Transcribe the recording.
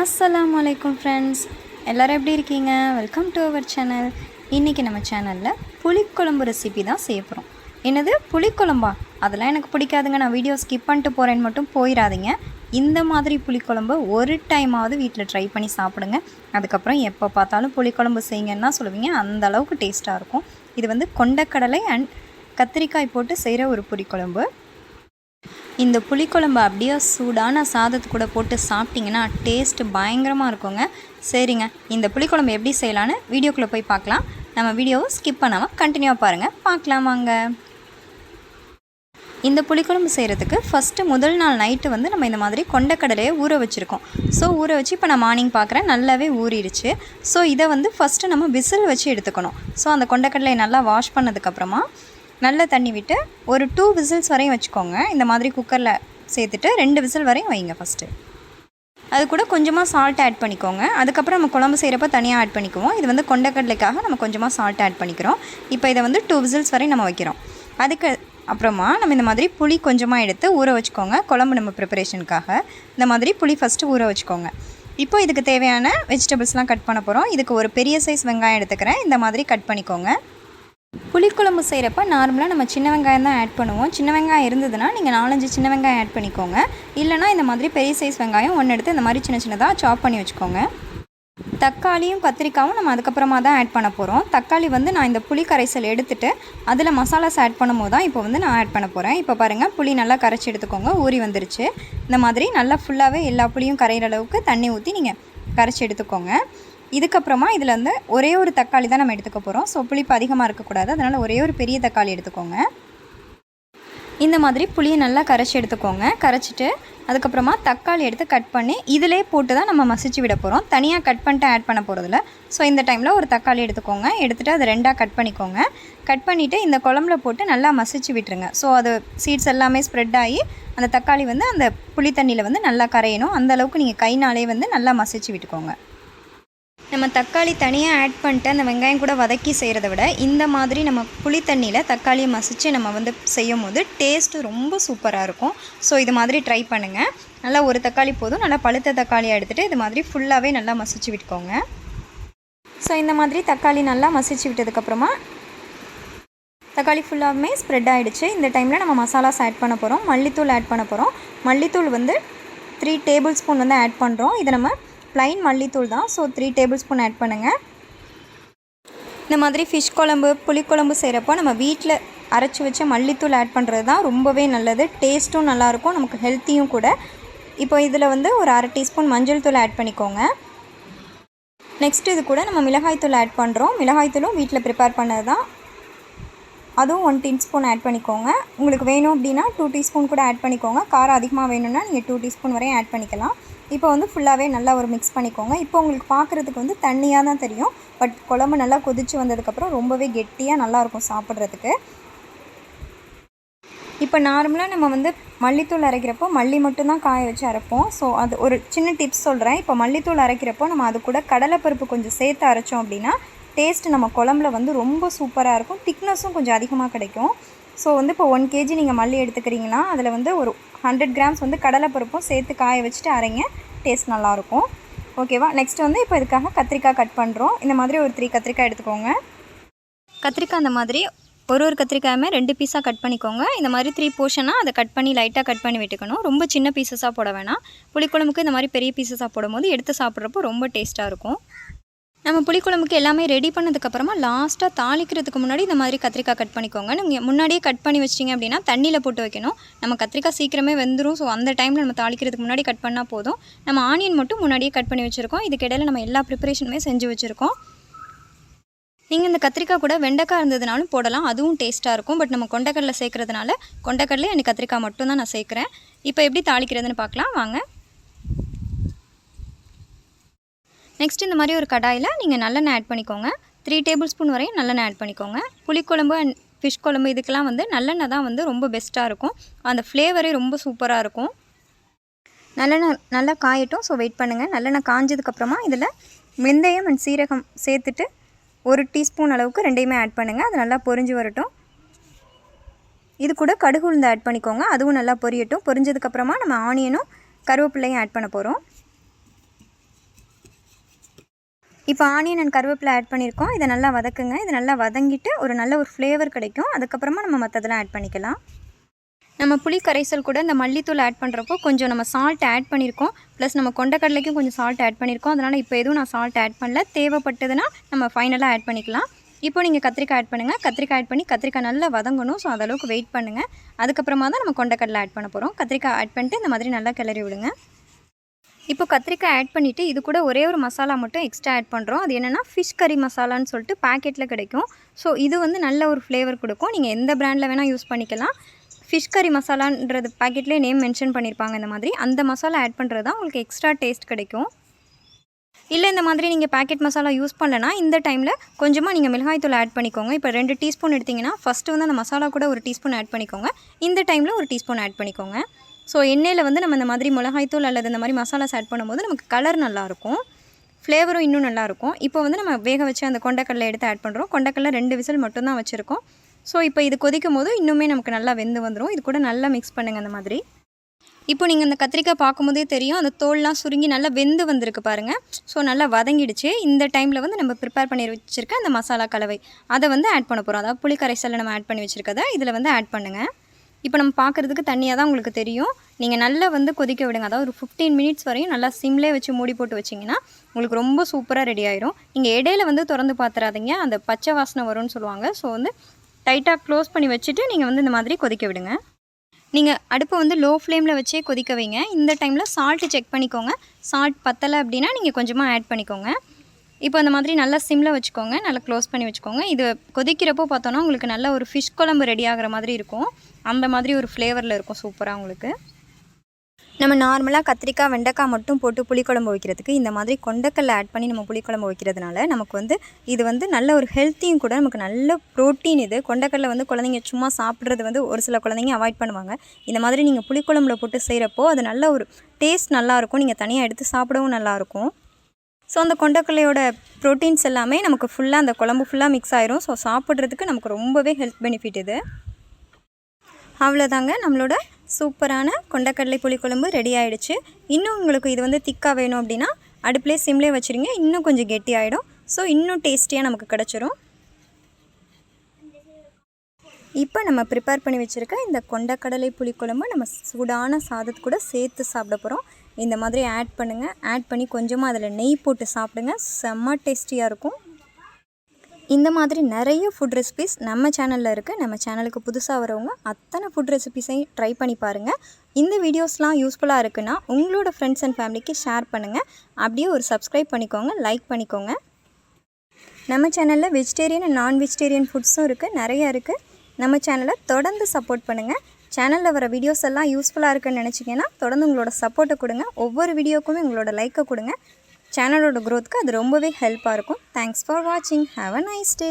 அஸ்ஸலாமு வலைக்கம் ஃப்ரெண்ட்ஸ் எல்லோரும் எப்படி இருக்கீங்க? வெல்கம் டு அவர் சேனல் இன்றைக்கி நம்ம சேனலில் புளிக்குழம்பு ரெசிபி தான் செய்ய போகிறோம் என்னது? புளிக்குழம்பா? அதெல்லாம் எனக்கு பிடிக்காதுங்க. நான் வீடியோ ஸ்கிப் பண்ணிட்டு போகிறேன்னு மட்டும் போயிடாதீங்க. இந்த மாதிரி புளிக்குழம்பு ஒரு டைமாவது வீட்டில் ட்ரை பண்ணி சாப்பிடுங்க. அதுக்கப்புறம் எப்போ பார்த்தாலும் புளிக்குழம்பு செய்யுங்கன்னா சொல்லுவீங்க. அந்த அளவுக்கு டேஸ்ட்டாக இருக்கும். இது வந்து கொண்டக்கடலை அண்ட் கத்திரிக்காய் போட்டு செய்கிற ஒரு புளிக்குழம்பு. இந்த புளிக்குழம்பு அப்படியே சூடான சாதத்து கூட போட்டு சாப்பிட்டிங்கன்னா டேஸ்ட்டு பயங்கரமாக இருக்குங்க. சரிங்க இந்த புளிக்குழம்பு எப்படி செய்யலான்னு வீடியோக்குள்ளே போய் பார்க்கலாம். நம்ம வீடியோவை ஸ்கிப் பண்ணாமல் கண்டினியூவாக பாருங்கள் பார்க்கலாம் வாங்க. இந்த புளிக்குழம்பு செய்கிறதுக்கு ஃபஸ்ட்டு முதல் நாள் நைட்டு வந்து நம்ம இந்த மாதிரி கொண்டக்கடலையை ஊற வச்சுருக்கோம். ஸோ ஊற வச்சு இப்போ நான் மார்னிங் பார்க்குறேன். நல்லாவே ஊறிடுச்சு. ஸோ இதை வந்து ஃபஸ்ட்டு நம்ம விசில் வச்சு எடுத்துக்கணும். ஸோ அந்த கொண்டக்கடலையை நல்லா வாஷ் பண்ணதுக்கப்புறமா நல்ல தண்ணி விட்டு ஒரு டூ விசில்ஸ் வரையும் வச்சுக்கோங்க. இந்த மாதிரி குக்கரில் சேர்த்துட்டு ரெண்டு விசில் வரையும் வைங்க ஃபஸ்ட்டு அது கூட கொஞ்சமாக சால்ட் ஆட் பண்ணிக்கோங்க. அதுக்கப்புறம் நம்ம குழம்பு செய்கிறப்ப தனியாக ஆட் பண்ணிக்குவோம். இது வந்து கொண்டக்கடலைக்காக நம்ம கொஞ்சமாக சால்ட் ஆட் பண்ணிக்கிறோம். இப்போ இதை வந்து டூ விசில்ஸ் வரையும் நம்ம வைக்கிறோம். அதுக்கு அப்புறமா நம்ம இந்த மாதிரி புளி கொஞ்சமாக எடுத்து ஊற வச்சுக்கோங்க. குழம்பு நம்ம ப்ரிப்பரேஷனுக்காக இந்த மாதிரி புளி ஃபஸ்ட்டு ஊற வச்சுக்கோங்க. இப்போ இதுக்கு தேவையான வெஜிடபிள்ஸ்லாம் கட் பண்ண போகிறோம் இதுக்கு ஒரு பெரிய சைஸ் வெங்காயம் எடுத்துக்கிறேன். இந்த மாதிரி கட் பண்ணிக்கோங்க. புளிக்குழம்பு செய்கிறப்ப நார்மலாக நம்ம சின்ன வெங்காயம் தான் ஆட் பண்ணுவோம். சின்ன வெங்காயம் இருந்ததுன்னா நீங்கள் நாலஞ்சு சின்ன வெங்காயம் ஆட் பண்ணிக்கோங்க. இல்லைனா இந்த மாதிரி பெரிய சைஸ் வெங்காயம் ஒன்று எடுத்து இந்த மாதிரி சின்ன சின்னதாக சாப் பண்ணி வச்சுக்கோங்க. தக்காளியும் கத்திரிக்காயும் நம்ம அதுக்கப்புறமா தான் ஆட் பண்ண போகிறோம் தக்காளி வந்து நான் இந்த புளி கரைசல் எடுத்துகிட்டு அதில் மசாலாஸ் ஆட் பண்ணும்போது தான் இப்போ வந்து நான் ஆட் பண்ண போகிறேன் இப்போ பாருங்கள் புளி நல்லா கரைச்சி எடுத்துக்கோங்க. ஊறி வந்துருச்சு. இந்த மாதிரி நல்லா ஃபுல்லாகவே எல்லா புளியும் கரையிற அளவுக்கு தண்ணி ஊற்றி நீங்கள் கரைச்சி எடுத்துக்கோங்க. இதுக்கப்புறமா இதில் வந்து ஒரே ஒரு தக்காளி தான் நம்ம எடுத்துக்க போகிறோம் ஸோ புளிப்பு அதிகமாக இருக்கக்கூடாது. அதனால் ஒரே ஒரு பெரிய தக்காளி எடுத்துக்கோங்க. இந்த மாதிரி புளியை நல்லா கரைச்சி எடுத்துக்கோங்க. கரைச்சிட்டு அதுக்கப்புறமா தக்காளி எடுத்து கட் பண்ணி இதிலே போட்டு தான் நம்ம மசிச்சு விட போகிறோம் தனியாக கட் பண்ணிட்டு ஆட் பண்ண போகிறதில்ல ஸோ இந்த டைமில் ஒரு தக்காளி எடுத்துக்கோங்க. எடுத்துகிட்டு அதை ரெண்டாக கட் பண்ணிக்கோங்க. கட் பண்ணிவிட்டு இந்த குழம்புல போட்டு நல்லா மசிச்சு விட்டுருங்க. ஸோ அது சீட்ஸ் எல்லாமே ஸ்ப்ரெட் ஆகி அந்த தக்காளி வந்து அந்த புளி தண்ணியில் வந்து நல்லா கரையணும். அந்தளவுக்கு நீங்கள் கைனாலே வந்து நல்லா மசிச்சு விட்டுக்கோங்க. நம்ம தக்காளி தனியாக ஆட் பண்ணிட்டு அந்த வெங்காயம் கூட வதக்கி செய்கிறத விட இந்த மாதிரி நம்ம புளி தண்ணியில் தக்காளியை மசித்து நம்ம வந்து செய்யும் போது டேஸ்ட்டு ரொம்ப சூப்பராக இருக்கும். ஸோ இது மாதிரி ட்ரை பண்ணுங்கள் நல்லா ஒரு தக்காளி போதும். நல்லா பழுத்த தக்காளியாக எடுத்துகிட்டு இது மாதிரி ஃபுல்லாகவே நல்லா மசிச்சு விட்டுக்கோங்க. ஸோ இந்த மாதிரி தக்காளி நல்லா மசிச்சு விட்டதுக்கப்புறமா தக்காளி ஃபுல்லாகவே ஸ்ப்ரெட் ஆகிடுச்சு இந்த டைமில் நம்ம மசாலாஸ் ஆட் பண்ண போகிறோம் மல்லித்தூள் ஆட் பண்ண போகிறோம் மல்லித்தூள் வந்து த்ரீ டேபிள் ஸ்பூன் வந்து ஆட் பண்ணுறோம் இதை நம்ம ப்ளைன் மல்லித்தூள் தான். So three tablespoon add பண்ணுங்கள் இந்த மாதிரி ஃபிஷ் குழம்பு புளிக்குழம்பு செய்கிறப்போ நம்ம வீட்டில் அரைச்சி வச்ச மல்லித்தூள் ஆட் பண்ணுறது தான் ரொம்பவே நல்லது. டேஸ்ட்டும் நல்லாயிருக்கும் நமக்கு ஹெல்த்தியும் கூட. இப்போ இதில் வந்து ஒரு அரை டீஸ்பூன் மஞ்சள் தூள் ஆட் பண்ணிக்கோங்க. நெக்ஸ்ட் இது கூட நம்ம மிளகாய்த்தூள் ஆட் பண்ணுறோம் மிளகாய்த்தூளும் வீட்டில் ப்ரிப்பேர் பண்ணது தான். அதுவும் ஒன் டீஸ்பூன் ஆட் பண்ணிக்கோங்க. உங்களுக்கு வேணும் அப்படின்னா டூ டீஸ்பூன் கூட ஆட் பண்ணிக்கோங்க. காரம் அதிகமாக வேணும்னா நீங்கள் டூ டீஸ்பூன் வரையும் ஆட் பண்ணிக்கலாம். இப்போ வந்து ஃபுல்லாகவே நல்லா ஒரு மிக்ஸ் பண்ணிக்கோங்க. இப்போ உங்களுக்கு பார்க்குறதுக்கு வந்து தண்ணியாக தான் தெரியும். பட் குழம்பு நல்லா கொதித்து வந்ததுக்கப்புறம் ரொம்பவே கெட்டியாக நல்லாயிருக்கும் சாப்பிட்றதுக்கு. இப்போ நார்மலாக நம்ம வந்து மல்லித்தூள் அரைக்கிறப்போ மல்லி மட்டும்தான் காய வச்சு அரைப்போம். ஸோ அது ஒரு சின்ன டிப்ஸ் சொல்கிறேன் இப்போ மல்லித்தூள் அரைக்கிறப்போ நம்ம அது கூட கடலைப்பருப்பு கொஞ்சம் சேர்த்து அரைச்சோம் அப்படின்னா டேஸ்ட் நம்ம குழம்புல வந்து ரொம்ப சூப்பராக இருக்கும். திக்னஸும் கொஞ்சம் அதிகமாக கிடைக்கும். ஸோ வந்து இப்போ ஒன் கேஜி நீங்கள் மல்லி எடுத்துக்கிறீங்கன்னா அதில் வந்து ஒரு ஹண்ட்ரட் கிராம்ஸ் வந்து கடலைப்பருப்பும் சேர்த்து காய வச்சுட்டு அரைங்க. டேஸ்ட் நல்லாயிருக்கும் ஓகேவா நெக்ஸ்ட் வந்து இப்போ இதுக்காக கத்திரிக்காய் கட் பண்ணுறோம் இந்த மாதிரி ஒரு த்ரீ கத்திரிக்காய் எடுத்துக்கோங்க. கத்திரிக்காய் அந்த மாதிரி ஒரு ஒரு கத்திரிக்காயுமே ரெண்டு பீஸாக கட் பண்ணிக்கோங்க. இந்த மாதிரி த்ரீ போர்ஷனாக அதை கட் பண்ணி லைட்டாக கட் பண்ணி விட்டுக்கணும். ரொம்ப சின்ன பீசஸாக போட வேணாம். புளிக்குழம்புக்கு இந்த மாதிரி பெரிய பீசஸாக போடும்போது எடுத்து சாப்பிட்றப்போ ரொம்ப டேஸ்ட்டாக இருக்கும். நம்ம புளிக்குழம்புக்கு எல்லாமே ரெடி பண்ணதுக்கப்புறமா லாஸ்ட்டாக தாளிக்கிறதுக்கு முன்னாடி இந்த மாதிரி கத்திரிக்காய் கட் பண்ணிக்கோங்க. நீங்கள் முன்னாடியே கட் பண்ணி வச்சிட்டிங்க அப்படின்னா தண்ணியில் போட்டு வைக்கணும். நம்ம கத்திரிக்காய் சீக்கிரமே வெந்துடும் ஸோ அந்த டைமில் நம்ம தாளிக்கிறதுக்கு முன்னாடி கட் பண்ணால் போதும். நம்ம ஆனியன் மட்டும் முன்னாடியே கட் பண்ணி வச்சுருக்கோம். இதுக்கு இடையில நம்ம எல்லா ப்ரிப்பரேஷனுமே செஞ்சு வச்சுருக்கோம். நீங்கள் இந்த கத்திரிக்காய் கூட வெண்டைக்காய் இருந்ததுனாலும் போடலாம். அதுவும் டேஸ்ட்டாக இருக்கும். பட் நம்ம கொண்டக்கடலை சேர்க்குறதுனால கொண்டக்கடலை எனக்கு கத்திரிக்காய் மட்டும் தான் நான் சேர்க்குறேன். இப்போ எப்படி தாளிக்கிறதுன்னு பார்க்கலாம். வாங்க. நெக்ஸ்ட் இந்த மாதிரி ஒரு கடாயில் நீங்கள் நல்லெண்ணெய் ஆட் பண்ணிக்கோங்க. த்ரீ டேபிள் ஸ்பூன் வரையும் நல்லெண்ணெய் ஆட் பண்ணிக்கோங்க. புளிக்குழம்பு அண்ட் ஃபிஷ் குழம்பு இதுக்கெல்லாம் வந்து நல்லெண்ணெய் தான் வந்து ரொம்ப பெஸ்ட்டாக இருக்கும். அந்த ஃப்ளேவரே ரொம்ப சூப்பராக இருக்கும். நல்லெண்ணெய் நல்லா காயட்டும். ஸோ வெயிட் பண்ணுங்கள் நல்லெண்ணெய் காஞ்சதுக்கப்புறமா இதில் வெந்தயம் அண்ட் சீரகம் சேர்த்துட்டு ஒரு டீஸ்பூன் அளவுக்கு ரெண்டையுமே ஆட் பண்ணுங்கள் அது நல்லா பொரிஞ்சு வரட்டும். இது கூட கடுகு உளுந்து ஆட் பண்ணிக்கோங்க. அதுவும் நல்லா பொரியட்டும். பொரிஞ்சதுக்கப்புறமா நம்ம ஆனியனும் கருவேப்பிலையும் ஆட் பண்ண போகிறோம் இப்போ ஆனியன் அண்ட் கருவேப்பிலை ஆட் பண்ணியிருக்கோம். இதை நல்லா வதக்குங்க. இதை நல்லா வதங்கிட்டு ஒரு நல்ல ஒரு ஃப்ளேவர் கிடைக்கும். அதுக்கப்புறமா நம்ம மற்றதெல்லாம் ஆட் பண்ணிக்கலாம். நம்ம புளி கரைசல் கூட இந்த மல்லித்தூள் ஆட் பண்ணுறப்போ கொஞ்சம் நம்ம சால்ட் ஆட் பண்ணியிருக்கோம். ப்ளஸ் நம்ம கொண்டக்கடலைக்கும் கொஞ்சம் சால்ட் ஆட் பண்ணியிருக்கோம். அதனால் இப்போ எதுவும் நான் சால்ட் ஆட் பண்ணல. தேவைப்பட்டதுன்னா நம்ம ஃபைனலாக ஆட் பண்ணிக்கலாம். இப்போ நீங்கள் கத்திரிக்காய் ஆட் பண்ணுங்கள் கத்திரிக்காய் ஆட் பண்ணி கத்திரிக்காய் நல்லா வதங்கணும். ஸோ அதளவுக்கு வெயிட் பண்ணுங்கள் அதுக்கப்புறமா தான் நம்ம கொண்டக்கடலை ஆட் பண்ண போகிறோம் கத்திரிக்காய் ஆட் பண்ணிட்டு இந்த மாதிரி நல்லா கிளறி விடுங்க. இப்போ கத்திரிக்காய் ஆட் பண்ணிவிட்டு இது கூட ஒரே ஒரு மசாலா மட்டும் எக்ஸ்ட்ரா ஆட் பண்ணுறோம் அது என்னென்னா ஃபிஷ் கறி மசாலான்னு சொல்லிட்டு பேக்கெட்டில் கிடைக்கும். ஸோ இது வந்து நல்ல ஒரு ஃப்ளேவர் கொடுக்கும். நீங்கள் எந்த ப்ராண்டில் வேணால் யூஸ் பண்ணிக்கலாம். ஃபிஷ் கறி மசாலான்றது பேக்கெட்லேயே நேம் மென்ஷன் பண்ணியிருப்பாங்க இந்த மாதிரி. அந்த மசாலா ஆட் பண்ணுறது தான் உங்களுக்கு எக்ஸ்ட்ரா டேஸ்ட் கிடைக்கும். இல்லை இந்த மாதிரி நீங்கள் பேக்கெட் மசாலா யூஸ் பண்ணலனா இந்த டைமில் கொஞ்சமாக நீங்கள் மிளகாய்த்தூள் ஆட் பண்ணிக்கோங்க. இப்போ ரெண்டு டீஸ்பூன் எடுத்திங்கன்னா ஃபஸ்ட்டு வந்து அந்த மசாலா கூட ஒரு டீஸ்பூன் ஆட் பண்ணிக்கோங்க. இந்த டைமில் ஒரு டீஸ்பூன் ஆட் பண்ணிக்கோங்க. ஸோ எண்ணெயில் வந்து நம்ம இந்த மாதிரி மிளகாய்த்தூள் அல்லது இந்த மாதிரி மசாலாஸ் ஆட் பண்ணும்போது நமக்கு கலர் நல்லாயிருக்கும் ஃப்ளேவரும் இன்னும் நல்லாயிருக்கும் இப்போ வந்து நம்ம வேக வச்சு அந்த கொண்டக்கடலை எடுத்து ஆட் பண்ணுறோம் கொண்டக்கடலை ரெண்டு விசில் மட்டும்தான் வச்சுருக்கோம். ஸோ இப்போ இது கொதிக்கும் போது இன்னுமே நமக்கு நல்லா வெந்து வந்துடும் இது கூட நல்லா மிக்ஸ் பண்ணுங்கள் அந்த மாதிரி. இப்போ நீங்கள் இந்த கத்திரிக்காய் பார்க்கும்போதே தெரியும். அந்த தோல்லாம் சுருங்கி நல்லா வெந்து வந்திருக்கு பாருங்கள் ஸோ நல்லா வதங்கிடுச்சு. இந்த டைமில் வந்து நம்ம ப்ரிப்பேர் பண்ணி வச்சுருக்க அந்த மசாலா கலவை. அதை வந்து ஆட் பண்ண போகிறோம் அதாவது புளி நம்ம ஆட் பண்ணி வச்சுருக்கதை இதில் வந்து ஆட் பண்ணுங்கள் இப்போ நம்ம பார்க்குறதுக்கு தண்ணியாக தான் உங்களுக்கு தெரியும். நீங்கள் நல்லா வந்து கொதிக்க விடுங்க. அதாவது ஒரு ஃபிஃப்டீன் மினிட்ஸ் வரையும் நல்லா சிம்லேயே வச்சு மூடி போட்டு வச்சிங்கன்னா உங்களுக்கு ரொம்ப சூப்பராக ரெடி ஆயிரும். நீங்கள் இடையில வந்து திறந்து பார்த்துறாதீங்க அந்த பச்சை வாசனை வரும்னு சொல்லுவாங்க. ஸோ வந்து டைட்டாக க்ளோஸ் பண்ணி வச்சுட்டு நீங்கள் வந்து இந்த மாதிரி கொதிக்க விடுங்க. நீங்கள் அடுப்பை வந்து லோ ஃப்ளேமில் வச்சே கொதிக்க வைங்க. இந்த டைமில் சால்ட்டு செக் பண்ணிக்கோங்க. சால்ட் பத்தலை அப்படின்னா நீங்கள் கொஞ்சமாக ஆட் பண்ணிக்கோங்க. இப்போ அந்த மாதிரி நல்லா சிம்மில் வச்சுக்கோங்க. நல்லா க்ளோஸ் பண்ணி வச்சுக்கோங்க. இது கொதிக்கிறப்போ பார்த்தோன்னா உங்களுக்கு நல்ல ஒரு ஃபிஷ் குழம்பு ரெடி ஆகிற மாதிரி இருக்கும். அந்த மாதிரி ஒரு ஃப்ளேவரில் இருக்கும் சூப்பராக உங்களுக்கு. நம்ம நார்மலாக கத்திரிக்காய் வெண்டைக்காய் மட்டும் போட்டு புளிக்குழம்பு வைக்கிறதுக்கு இந்த மாதிரி கொண்டக்கல்ல ஆட் பண்ணி நம்ம புளிக்குழம்பு வைக்கிறதுனால நமக்கு வந்து இது வந்து நல்ல ஒரு ஹெல்த்தியும் கூட நமக்கு நல்ல ப்ரோட்டீன் இது. கொண்டக்கடலை வந்து குழந்தைங்க சும்மா சாப்பிட்றது வந்து ஒரு சில குழந்தைங்க அவாய்ட் பண்ணுவாங்க. இந்த மாதிரி நீங்கள் புளிக்குழம்புல போட்டு செய்கிறப்போ அது நல்ல ஒரு டேஸ்ட் நல்லாயிருக்கும் நீங்கள் தனியாக எடுத்து சாப்பிடவும் நல்லாயிருக்கும் ஸோ அந்த கொண்டக்கல்லையோட ப்ரோட்டீன்ஸ் எல்லாமே நமக்கு ஃபுல்லாக அந்த குழம்பு ஃபுல்லாக மிக்ஸ் ஆயிரும். ஸோ சாப்பிட்றதுக்கு நமக்கு ரொம்பவே ஹெல்த் பெனிஃபிட் இது. அவ்வளோதாங்க நம்மளோட சூப்பரான கொண்டக்கடலை புளிக்குழம்பு ரெடி ஆகிடுச்சு இன்னும் உங்களுக்கு இது வந்து திக்காக வேணும் அப்படின்னா அடுப்பிலே சிம்லேயே வச்சுருங்க. இன்னும் கொஞ்சம் கெட்டி ஆகிடும் ஸோ இன்னும் டேஸ்டியாக நமக்கு கிடச்சிரும். இப்போ நம்ம ப்ரிப்பேர் பண்ணி வச்சுருக்க இந்த கொண்டக்கடலை புளிக்குழம்பு நம்ம சூடான சாதத்து கூட சேர்த்து சாப்பிட போகிறோம் இந்த மாதிரி ஆட் பண்ணுங்கள் ஆட் பண்ணி கொஞ்சமாக அதில் நெய் போட்டு சாப்பிடுங்க. செம்ம டேஸ்டியாக இருக்கும். இந்த மாதிரி நிறைய ஃபுட் ரெசிபிஸ் நம்ம சேனலில் இருக்குது நம்ம சேனலுக்கு புதுசாக வரவங்க அத்தனை ஃபுட் ரெசிபிஸையும் ட்ரை பண்ணி பாருங்கள் இந்த வீடியோஸ்லாம் யூஸ்ஃபுல்லாக இருக்குன்னா உங்களோட ஃப்ரெண்ட்ஸ் அண்ட் ஃபேமிலிக்கு ஷேர் பண்ணுங்கள் அப்படியே ஒரு சப்ஸ்கிரைப் பண்ணிக்கோங்க லைக் பண்ணிக்கோங்க. நம்ம சேனலில் வெஜிடேரியன் அண்ட் நான் வெஜிடேரியன் ஃபுட்ஸும் இருக்குது நிறைய இருக்குது நம்ம சேனலை தொடர்ந்து சப்போர்ட் பண்ணுங்கள் சேனலில் வர வீடியோஸ் எல்லாம் யூஸ்ஃபுல்லாக இருக்குன்னு நினச்சிங்கன்னா தொடர்ந்து உங்களோட சப்போர்ட்டை கொடுங்க. ஒவ்வொரு வீடியோக்குமே உங்களோட லைக்கை கொடுங்க. சேனலோட க்ரோத்துக்கு அது ரொம்பவே ஹெல்ப்பாக இருக்கும். தேங்க்ஸ் ஃபார் வாட்சிங் ஹாவ் அ நைஸ் டே